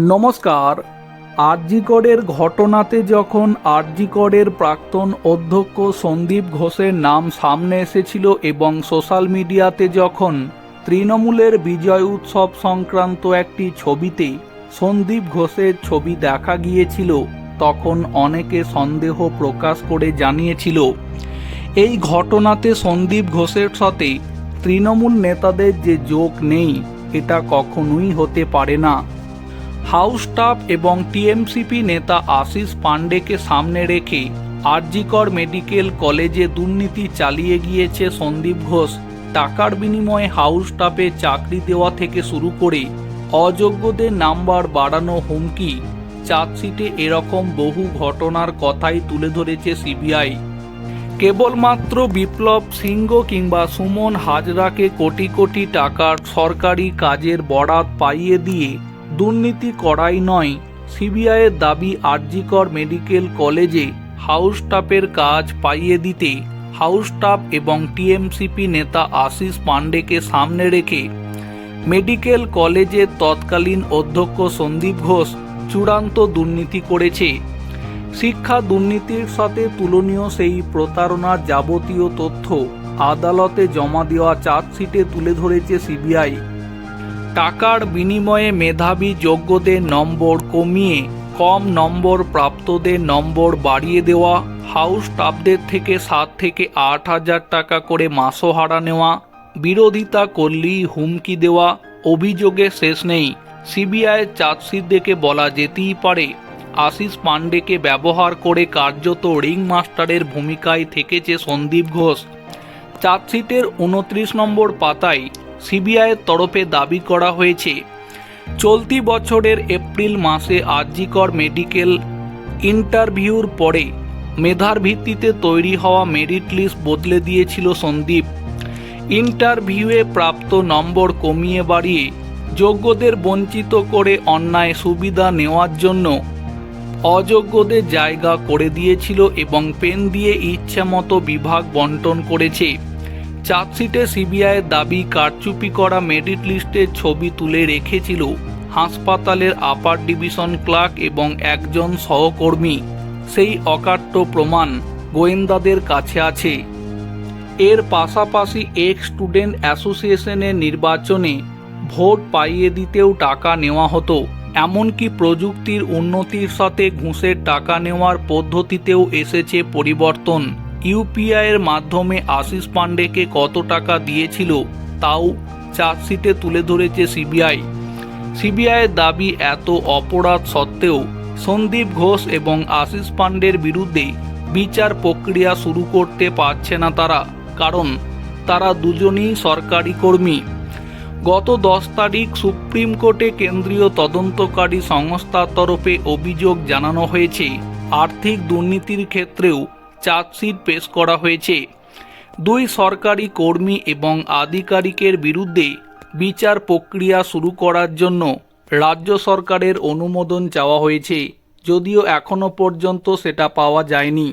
নমস্কার। আরজিকরের ঘটনাতে যখন আরজিকরের প্রাক্তন অধ্যক্ষ সন্দীপ ঘোষের নাম সামনে এসেছিল এবং সোশ্যাল মিডিয়াতে যখন তৃণমূলের বিজয় উৎসব সংক্রান্ত একটি ছবিতে সন্দীপ ঘোষের ছবি দেখা গিয়েছিল, তখন অনেকে সন্দেহ প্রকাশ করে জানিয়েছিল। এই ঘটনাতে সন্দীপ ঘোষের সাথে তৃণমূল নেতাদের যে যোগ নেই, এটা কখনোই হতে পারে না। হাউস স্টাফ এবং টিএমসিপি নেতা আশিস পান্ডেকে সামনে রেখে আরজিকর মেডিকেল কলেজে দুর্নীতি চালিয়ে গিয়েছে সন্দীপ ঘোষ। টাকার বিনিময়ে হাউস স্টাফে চাকরি দেওয়া থেকে শুরু করে অযোগ্যদের নাম্বার বাড়ানো হুমকি। চার্জশিটে এরকম বহু ঘটনার কথাই তুলে ধরেছে সিবিআই। কেবলমাত্র বিপ্লব সিংহ কিংবা সুমন হাজরাকে কোটি কোটি টাকার সরকারি কাজের বরাত পাইয়ে দিয়ে দুর্নীতি করাই নয় সিবিআইয়ের দাবি আরজিকর মেডিকেল কলেজে হাউস স্টাফের কাজ পাইয়ে দিতে হাউস স্টাফ এবং টিএমসিপি নেতা আশিস পান্ডেকে সামনে রেখে মেডিকেল কলেজের তৎকালীন অধ্যক্ষ সন্দীপ ঘোষ চূড়ান্ত দুর্নীতি করেছে। শিক্ষা দুর্নীতির সাথে তুলনীয় সেই প্রতারণার যাবতীয় তথ্য আদালতে জমা দেওয়া চার্জশিটে তুলে ধরেছে সিবিআই। টাকার বিনিময়ে মেধাবী যোগ্যদের নম্বর কমিয়ে কম নম্বর প্রাপ্তদের নম্বর বাড়িয়ে দেওয়া, হাউস স্টাফদের থেকে সাত থেকে আট হাজার টাকা করে মাসোহারা নেওয়া, বিরোধিতা করলেই হুমকি দেওয়া, অভিযোগে শেষ নেই। সিবিআইয়ের চার্জশিট দেখে বলা যেতেই পারে, আশিস পান্ডেকে ব্যবহার করে কার্যত রিং মাস্টারের ভূমিকায় থেকেছে সন্দীপ ঘোষ। চার্জশিটের উনত্রিশ নম্বর পাতায় সিবিআইয়ের তরফে দাবি করা হয়েছে। চলতি বছরের এপ্রিল মাসে আরজিকর মেডিকেল ইন্টারভিউর পরে মেধার ভিত্তিতে তৈরি হওয়া মেরিট লিস্ট বদলে দিয়েছিল সন্দীপ। ইন্টারভিউয়ে প্রাপ্ত নম্বর কমিয়ে বাড়িয়ে যোগ্যদের বঞ্চিত করে অন্যায় সুবিধা নেওয়ার জন্য অযোগ্যদের জায়গা করে দিয়েছিল এবং পেন দিয়ে ইচ্ছে মতো বিভাগ বন্টন করেছে। চার্জশিটে সিবিআইয়ের দাবি, কারচুপি করা মেরিট লিস্টের ছবি তুলে রেখেছিল হাসপাতালের আপার ডিভিশন ক্লার্ক এবং একজন সহকর্মী। সেই অকাট্য প্রমাণ গোয়েন্দাদের কাছে আছে। এর পাশাপাশি এক স্টুডেন্ট অ্যাসোসিয়েশনের নির্বাচনে ভোট পাইয়ে দিতেও টাকা নেওয়া হতো, এমনকি প্রযুক্তির উন্নতির সাথে ঘুষের টাকা নেওয়ার পদ্ধতিতেও এসেছে পরিবর্তন। ইউপিআইয়ের মাধ্যমে আশিস পান্ডেকে কত টাকা দিয়েছিল তাও চার্জশিটে তুলে ধরেছে সিবিআই। সিবিআইয়ের দাবি এত অপরাধ সত্ত্বেও সন্দীপ ঘোষ এবং আশিস পান্ডের বিরুদ্ধে বিচার প্রক্রিয়া শুরু করতে পারছে না তারা, কারণ তারা দুজনই সরকারি কর্মী। গত দশ তারিখ সুপ্রিম কোর্টে কেন্দ্রীয় তদন্তকারী সংস্থার তরফে অভিযোগ জানানো হয়েছে, আর্থিক দুর্নীতির ক্ষেত্রেও চার্জশিট পেশ করা হয়েছে। দুই সরকারি কর্মী এবং আধিকারিকের বিরুদ্ধে বিচার প্রক্রিয়া শুরু করার জন্য রাজ্য সরকারের অনুমোদন চাওয়া হয়েছে, যদিও এখনও পর্যন্ত সেটা পাওয়া যায়নি।